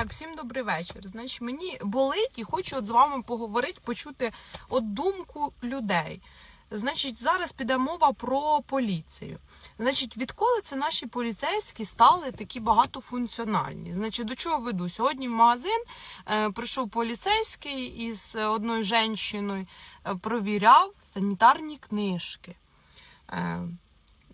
Так, всім добрий вечір. Значить, мені болить і хочу от з вами поговорити, почути от думку людей. Значить, зараз піде мова про поліцію. Значить, відколи це наші поліцейські стали такі багатофункціональні? Значить, до чого веду? Сьогодні в магазин е, прийшов поліцейський із е, одною жінкою, е, провіряв санітарні книжки. Е,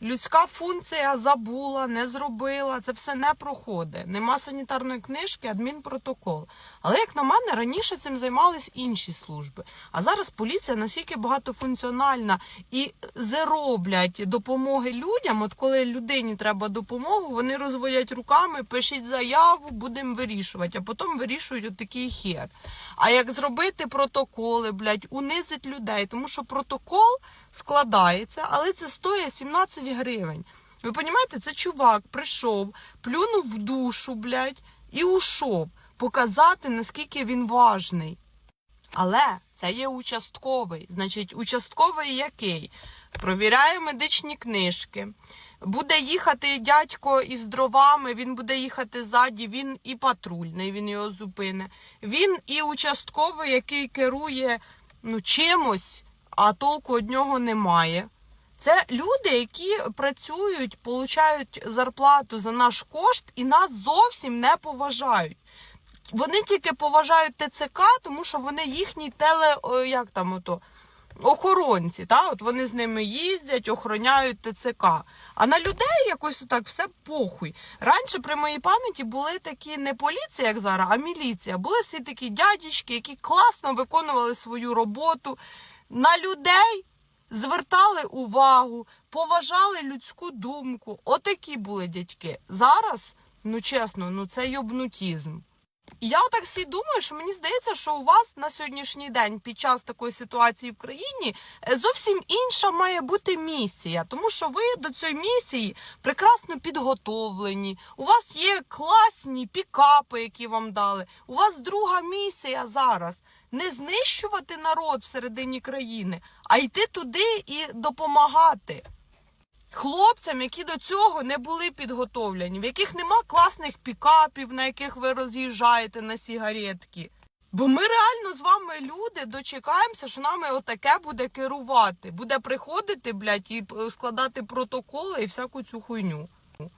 Людська функція забула, не зробила, це все не проходить. Нема санітарної книжки, адмінпротокол. Але як на мене, раніше цим займались інші служби. А зараз поліція настільки багатофункціональна і зароблять допомоги людям. От коли людині треба допомогу, вони розводять руками, пишіть заяву, будемо вирішувати, а потім вирішують от такий хер. А як зробити протоколи, блядь, унизить людей, тому що протокол складається, але це стоїть 17 гривень. Ви розумієте, це чувак прийшов, плюнув в душу, блядь, і ушов показати, наскільки він важний. Але це є участковий. Значить, участковий який? Провіряє медичні книжки. Буде їхати дядько із дровами, він буде їхати ззаді, він і патрульний, він його зупине. Він і участковий, який керує ну, чимось, а толку від нього немає. Це люди, які працюють, получають зарплату за наш кошт і нас зовсім не поважають. Вони тільки поважають ТЦК, тому що вони їхні теле, як там ото, охоронці. Та? От вони з ними їздять, охороняють ТЦК. А на людей якось так все похуй. Раніше при моїй пам'яті були такі не поліція, як зараз, а міліція. Були всі такі дядечки, які класно виконували свою роботу. На людей звертали увагу, поважали людську думку. Отакі були дядьки. Зараз, ну чесно, ну це йобнутізм. Я отак всі думаю, що мені здається, що у вас на сьогоднішній день під час такої ситуації в країні е, зовсім інша має бути місія, тому що ви до цієї місії прекрасно підготовлені. У вас є класні пікапи, які вам дали. У вас друга місія зараз не знищувати народ всередині країни, а йти туди і допомагати. Хлопцям, які до цього не були підготовлені, в яких нема класних пікапів, на яких ви роз'їжджаєте на сігаретки. Бо ми реально з вами люди дочекаємося, що нами отаке буде керувати. Буде приходити, блядь, і е, складати протоколи і всяку цю хуйню.